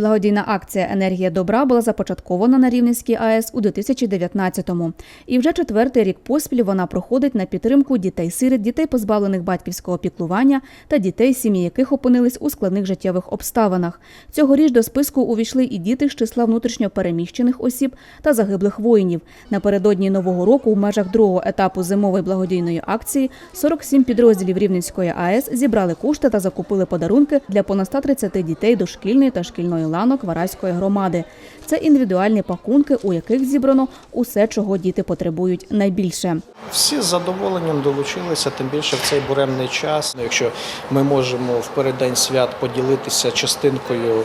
Благодійна акція Енергія добра була започаткована на Рівненській АЕС у 2019-му. І вже четвертий рік поспіль вона проходить на підтримку дітей-сиріт, дітей, позбавлених батьківського піклування та дітей, сім'ї яких опинились у складних життєвих обставинах. Цьогоріч до списку увійшли і діти з числа внутрішньо переміщених осіб та загиблих воїнів. Напередодні нового року, в межах другого етапу зимової благодійної акції, 47 підрозділів Рівненської АЕС зібрали кошти та закупили подарунки для понад 130 дітей дошкільної та шкільної ланок Вараської громади. Це індивідуальні пакунки, у яких зібрано усе, чого діти потребують найбільше. Всі з задоволенням долучилися, тим більше в цей буремний час. Якщо ми можемо в переддень свят поділитися частинкою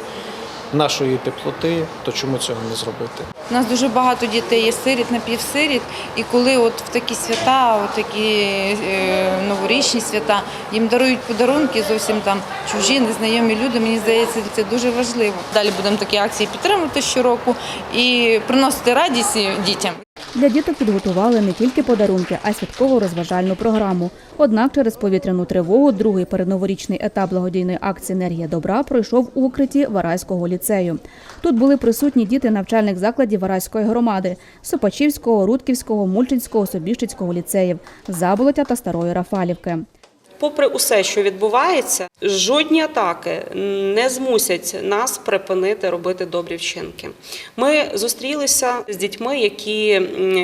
нашої теплоти, то чому цього не зробити? У нас дуже багато дітей є сиріт, напівсиріт, і коли от в такі свята, от такі е, новорічні свята, їм дарують подарунки зовсім там чужі, незнайомі люди. Мені здається, це дуже важливо. Далі будемо такі акції підтримувати щороку і приносити радість дітям. Для діток підготували не тільки подарунки, а й святково розважальну програму. Однак через повітряну тривогу другий передноворічний етап благодійної акції Енергія добра пройшов у укритті Варайського ліцею. Тут були присутні діти навчальних закладів Варайської громади Сопачівського, Рудківського, Мульчинського, Собіщицького ліцеїв, Заболотя та Старої Рафалівки. Попри усе, що відбувається, жодні атаки не змусять нас припинити робити добрі вчинки. Ми зустрілися з дітьми, які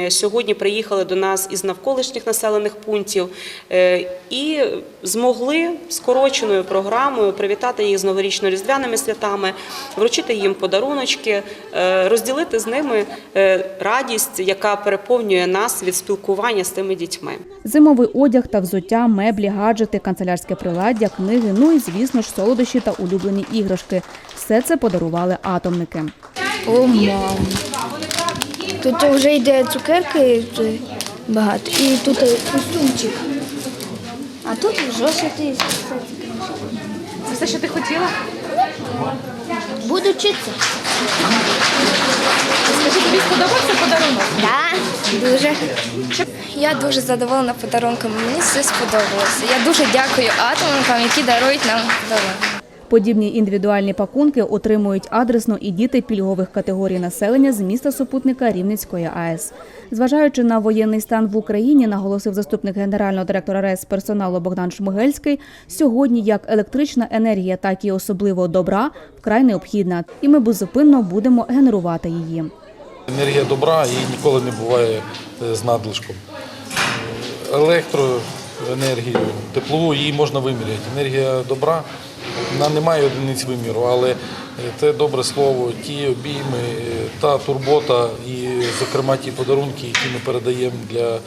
сьогодні приїхали до нас із навколишніх населених пунктів е, і змогли скороченою програмою привітати їх з новорічно-різдвяними святами, вручити їм подаруночки, е, розділити з ними е, радість, яка переповнює нас від спілкування з тими дітьми. Зимовий одяг та взуття, меблі, гаджети, канцелярське приладдя, книги, ну і, звісно ж, солодощі та улюблені іграшки. Все це подарували атомники. О, мам. Тут вже йде цукерки багато. І тут костюмчик. А тут зошити. Це все, що ти хотіла? Буду вчитися. Скажи, тобі сподобався подарунок? Так, дуже. Я дуже задоволена подарунками. Мені все сподобалося. Я дуже дякую атомникам, які дарують нам подарунки. Подібні індивідуальні пакунки отримують адресно і діти пільгових категорій населення з міста супутника Рівненської АЕС. Зважаючи на воєнний стан в Україні, наголосив заступник генерального директора РЕС персоналу Богдан Шмигельський, сьогодні як електрична енергія, так і особливо добра вкрай необхідна, і ми беззупинно будемо генерувати її. Енергія добра її ніколи не буває е, з надлишком. Електроенергію, теплову її можна виміряти. Енергія добра вона не має одиниць виміру, але те добре слово, ті обійми, е, та турбота і, зокрема, ті подарунки, які ми передаємо для е,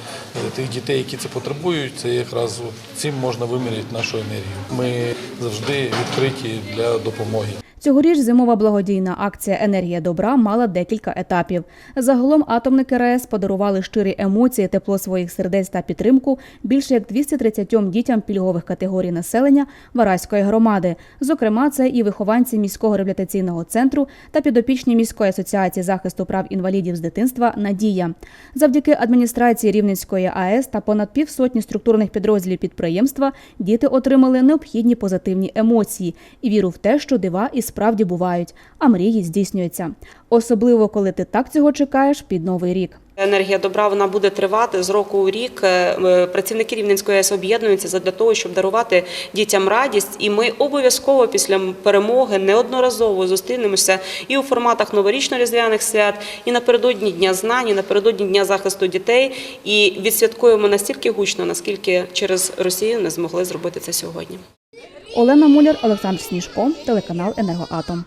тих дітей, які це потребують, це якраз цим можна виміряти нашу енергію. Ми завжди відкриті для допомоги. Цьогоріч зимова благодійна акція Енергія добра мала декілька етапів. Загалом атомники РАЕС подарували щирі емоції, тепло своїх сердець та підтримку більше як 230 дітям пільгових категорій населення Вараської громади. Зокрема, це і вихованці міського реабілітаційного центру та підопічні міської асоціації захисту прав інвалідів з дитинства Надія. Завдяки адміністрації Рівненської АЕС та понад півсотні структурних підрозділів підприємства діти отримали необхідні позитивні емоції і віру в те, що дива і справді бувають, а мрії здійснюються. Особливо, коли ти так цього чекаєш під новий рік. Енергія добра вона буде тривати з року у рік. Е, е, Працівники Рівненської АЕС об'єднуються для того, щоб дарувати дітям радість. І ми обов'язково після перемоги неодноразово зустрінемося і у форматах новорічно-різдвяних свят, і напередодні дня знань, і напередодні дня захисту дітей. І відсвяткуємо настільки гучно, наскільки через Росію не змогли зробити це сьогодні. Олена Муляр, Олександр Сніжко, телеканал Енергоатом.